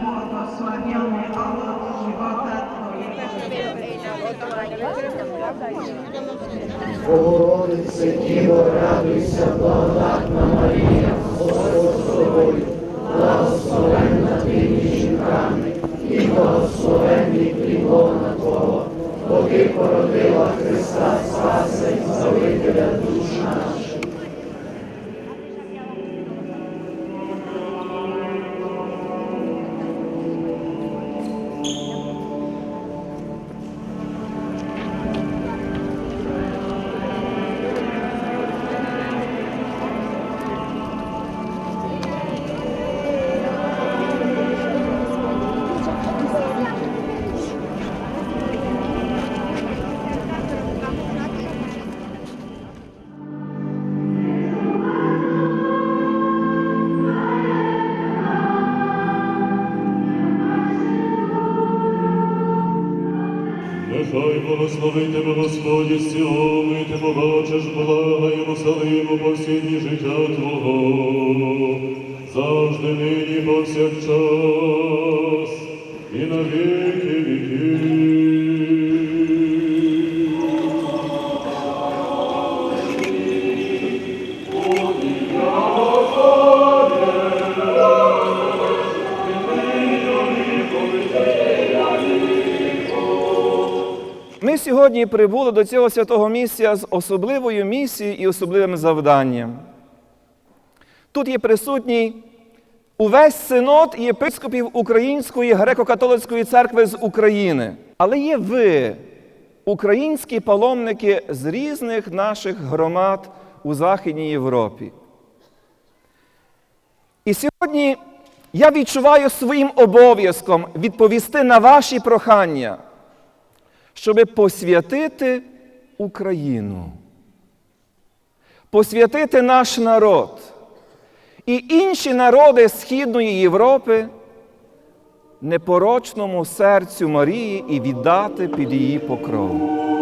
błogosławiony owoc żywota Богородице, Діво, радуйся, благодатна Марія, Господь з тобою, благословенна ти між жінками, і благословенний плідлона Твого, бо ти породила Христа Спаса і Збавителя душ наших. Нехай благословить тебе Господь Сіону, і ти побачиш блага Єрусалиму по всі дні життя Твого, завжди нині повсякчас, і на віки. Ми сьогодні прибули до цього святого місця з особливою місією і особливим завданням. Тут є присутній увесь синод єпископів Української греко-католицької церкви з України. Але є ви, українські паломники з різних наших громад у Західній Європі. І сьогодні я відчуваю своїм обов'язком відповісти на ваші прохання щоб посвятити Україну, посвятити наш народ і інші народи Східної Європи непорочному серцю Марії і віддати під її покров.